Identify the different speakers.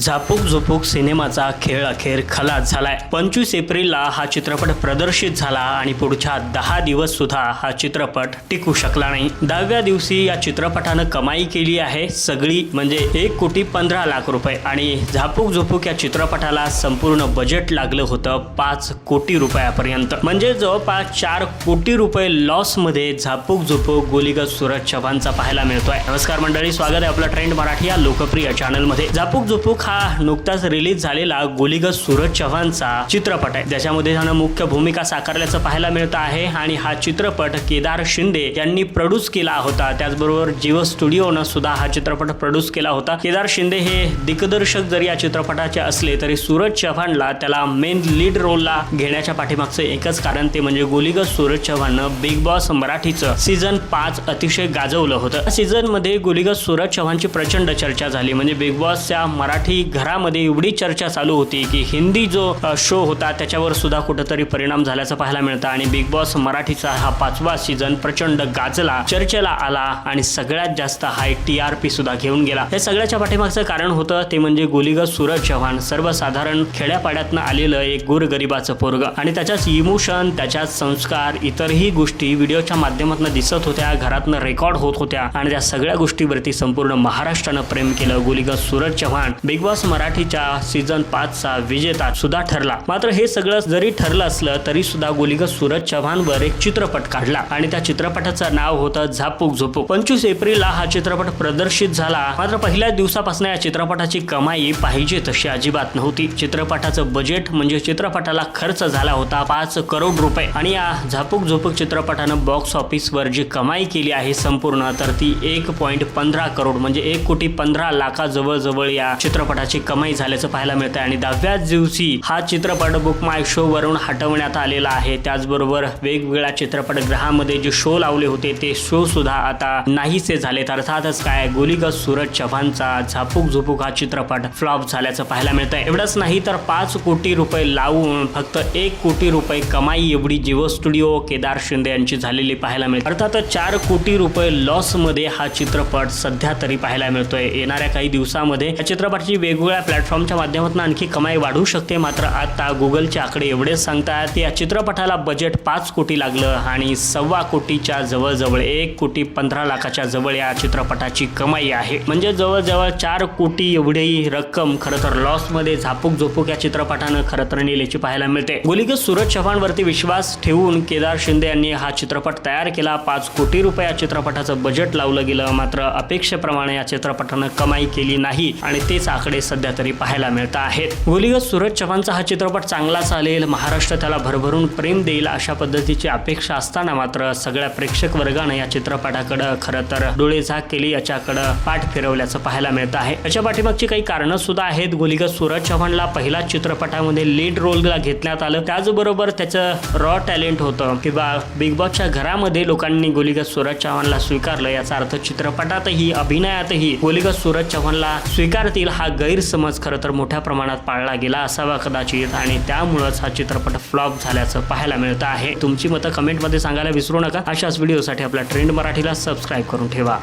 Speaker 1: झापूक झुपूक सिनेमाचा खेळ अखेर खलास झालाय. पंचवीस एप्रिलला हा चित्रपट प्रदर्शित झाला आणि पुढच्या दहा दिवस सुद्धा हा चित्रपट टिकू शकला नाही. दहाव्या दिवशी या चित्रपटानं कमाई केली आहे सगळी म्हणजे एक कोटी पंधरा लाख रुपये आणि झापूक झुपूक या चित्रपटाला संपूर्ण बजेट लागलं होतं पाच कोटी रुपयापर्यंत. म्हणजे जवळपास चार कोटी रुपये लॉसमध्ये झापूक झुपूक गोलीगत सूरज चव्हाणचा पाहायला मिळतोय. नमस्कार मंडळी स्वागत आहे आपलं ट्रेंड मराठी या लोकप्रिय चॅनलमध्ये झापूक झुपूक हा नुकताच रिलीज झालेला गोलीगत सूरज चव्हाणचा चित्रपट आहे. ज्याच्यामध्ये त्यानं मुख्य भूमिका साकारल्याचं पाहायला मिळत आहे आणि हा चित्रपट केदार शिंदे यांनी प्रोड्यूस केला होता. त्याचबरोबर जीव स्टुडिओनं सुद्धा हा चित्रपट प्रोड्यूस केला होता. केदार शिंदे हे दिग्दर्शक जरी या चित्रपटाचे असले तरी सूरज चव्हाणला त्याला मेन लीड रोलला घेण्याच्या पाठीमागचं एकच कारण ते म्हणजे गोलीगत सूरज चव्हाणनं बिग बॉस मराठीचं सीझन पाच अतिशय गाजवलं होतं. सीझनमध्ये गोलीगत सूरज चव्हाणची प्रचंड चर्चा झाली. म्हणजे बिग बॉसच्या मराठी घरामध्ये एवढी चर्चा चालू होती की हिंदी जो शो होता त्याच्यावर सुद्धा कुठंतरी परिणाम झाल्याचं पाहायला मिळतं. आणि बिग बॉस मराठीचा हा पाचवा सीझन प्रचंड गाजला चर्चेला आला आणि सगळ्यात जास्त हाय टी आर पी सुद्धा घेऊन गेला. हे सगळ्याच्या पाठीमागचं कारण होतं ते म्हणजे गोलीगत सूरज चव्हाण सर्वसाधारण खेड्यापाड्यातनं आलेलं एक गोरगरिबाचं पोरग. आणि त्याच्याच इमोशन त्याच्यात संस्कार इतरही गोष्टी व्हिडिओच्या माध्यमातून दिसत होत्या घरातनं रेकॉर्ड होत होत्या. आणि त्या सगळ्या गोष्टीवरती संपूर्ण महाराष्ट्रानं प्रेम केलं गोलीगत सूरज चव्हाण. बिग बॉस मराठीच्या सीझन पाचचा विजेता सुद्धा ठरला. मात्र हे सगळं जरी ठरलं असलं तरी सुद्धा गोलिका सूरज चव्हाणवर एक चित्रपट काढला. आणि त्या चित्रपटाचं नाव होतं झापूक झोपूक. पंचवीस एप्रिलला हा चित्रपट प्रदर्शित झाला. मात्र पहिल्याच दिवसापासून या चित्रपटाची कमाई पाहिजे तशी अजिबात नव्हती. चित्रपटाचं बजेट म्हणजे चित्रपटाला खर्च झाला होता पाच करोड रुपये. आणि या झापूक झोपूक चित्रपटानं बॉक्स ऑफिसवर जी कमाई केली आहे संपूर्ण तर ती एक पॉईंट पंधरा करोड म्हणजे एक कोटी पंधरा लाखाजवळ जवळ या चित्रपटाची कमाई झाल्याचं पाहायला मिळतं आणि दहाव्याच दिवशी हा चित्रपट बुक माय शो वरून हटवण्यात आलेला आहे. त्याचबरोबर वेगवेगळ्या चित्रपटगृहामध्ये जे शो लावले होते ते शो सुद्धा आता नाहीसे झालेत. अर्थातच काय गोलीगज सूरज चव्हाणचा झापूक झुपूक हा चित्रपट फ्लॉप झाल्याचं पाहायला मिळतंय. एवढंच नाही तर पाच कोटी रुपये लावून फक्त एक कोटी रुपये कमाई एवढी जिओ स्टुडिओ केदार शिंदे यांची झालेली पाहायला मिळते. अर्थातच चार कोटी रुपये लॉसमध्ये हा चित्रपट सध्या तरी पाहायला मिळतोय. येणाऱ्या काही दिवसामध्ये या चित्रपटाची वेगवेगळ्या प्लॅटफॉर्मच्या माध्यमातून आणखी कमाई वाढू शकते. मात्र आता गुगलचे आकडे एवढेच सांगतात की या चित्रपटाला बजेट पाच कोटी लागलं आणि सव्वा कोटीच्या जवळजवळ एक कोटी पंधरा लाखाच्या जवळ या चित्रपटाची कमाई आहे. म्हणजे जवळजवळ चार कोटी एवढी रक्कम खरं तर लॉसमध्ये झापूक झोपूक या चित्रपटानं खरं तर नेल्याची पाहायला मिळते. गोलीगत सूरज चव्हाणवरती विश्वास ठेवून केदार शिंदे यांनी हा चित्रपट तयार केला. पाच कोटी रुपये या चित्रपटाचं बजेट लावलं गेलं मात्र अपेक्षेप्रमाणे या चित्रपटानं कमाई केली नाही आणि तेच आकडे सध्या तरी पाहायला मिळत आहेत. गोलीगत सूरज चव्हाणचा हा चित्रपट चांगला चालेल. महाराष्ट्र त्याला भरभरून प्रेम देईल अशा पद्धतीची अपेक्षा असताना मात्र सगळ्या प्रेक्षक वर्गानं या चित्रपटाकडं खरं तर डोळे झाक केली. याच्याकडं पाठ फिरवल्याचं पाहायला मिळत आहे. याच्या पाठीमागची काही कारणं सुद्धा आहेत. गोलीगत सूरज चव्हाणला पहिल्या चित्रपटामध्ये लीड रोलला घेतण्यात आलं. त्याचबरोबर त्याचं रॉ टॅलेंट होतं. किंवा बिग बॉसच्या घरामध्ये लोकांनी गोलीगत सूरज चव्हाणला स्वीकारलं याचा अर्थ चित्रपटातही अभिनयातही गोलीगत सूरज चव्हाणला स्वीकारतील हा गैरसमज खरं तर मोठ्या प्रमाणात पाळला गेला असावा कदाचित आणि त्यामुळंच हा चित्रपट फ्लॉप झाल्याचं पाहायला मिळतं आहे. तुमची मतं कमेंटमध्ये सांगायला विसरू नका. अशाच व्हिडिओसाठी आपल्या ट्रेंड मराठीला सबस्क्राईब करून ठेवा.